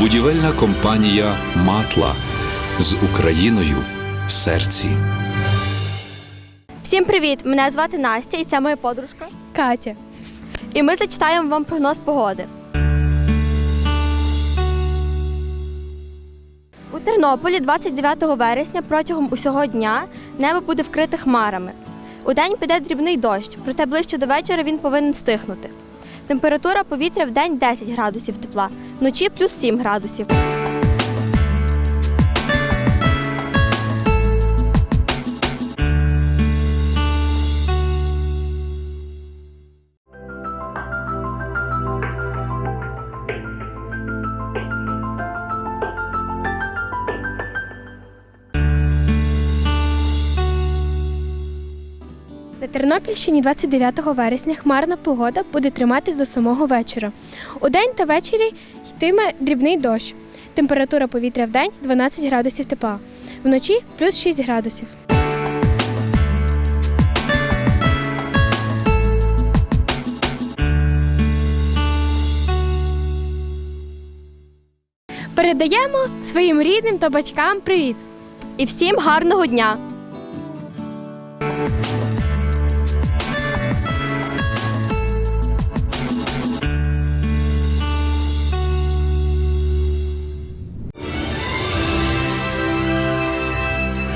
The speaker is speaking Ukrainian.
Будівельна компанія Матла з Україною в серці. Всім привіт! Мене звати Настя і це моя подружка. Катя. І ми зачитаємо вам прогноз погоди. Тернополі 29 вересня протягом усього дня небо буде вкрите хмарами. У день піде дрібний дощ, проте ближче до вечора він повинен стихнути. Температура повітря в день 10 градусів тепла, вночі плюс 7 градусів. На Тернопільщині 29 вересня хмарна погода буде триматись до самого вечора. У день та ввечері йтиме дрібний дощ. Температура повітря в день 12 градусів тепла. Вночі плюс 6 градусів. Передаємо своїм рідним та батькам привіт! І всім гарного дня!